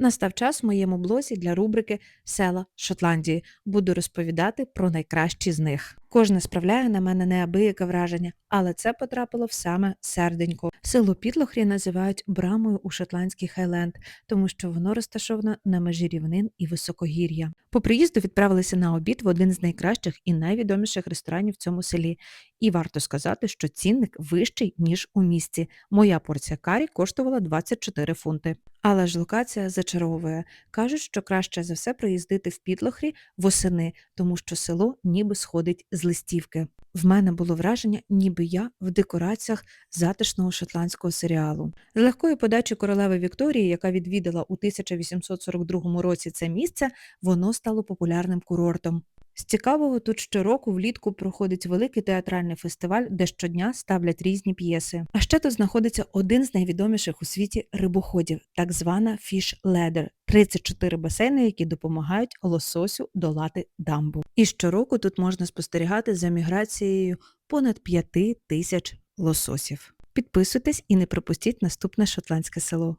Настав час в моєму блозі для рубрики Села Шотландії. Буду розповідати про найкращі з них. Кожне справляє на мене неабияке враження, але це потрапило в саме серденько. Село Пітлохрі називають брамою у шотландський Хайленд, тому що воно розташовано на межі рівнин і високогір'я. По приїзду відправилися на обід в один з найкращих і найвідоміших ресторанів в цьому селі. І варто сказати, що цінник вищий ніж у місті. Моя порція карі коштувала 24 фунти. Але ж локація зачаровує. Кажуть, що краще за все приїздити в Підлохрі восени, тому що село ніби сходить з листівки. В мене було враження, ніби я в декораціях затишного шотландського серіалу. З легкої подачі королеви Вікторії, яка відвідала у 1842 році це місце, воно стало популярним курортом. З цікавого тут щороку влітку проходить великий театральний фестиваль, де щодня ставлять різні п'єси. А ще тут знаходиться один з найвідоміших у світі рибоходів, так звана Fish Ladder. 34 басейни, які допомагають лососю долати дамбу. І щороку тут можна спостерігати за міграцією понад 5 тисяч лососів. Підписуйтесь і не пропустіть наступне шотландське село.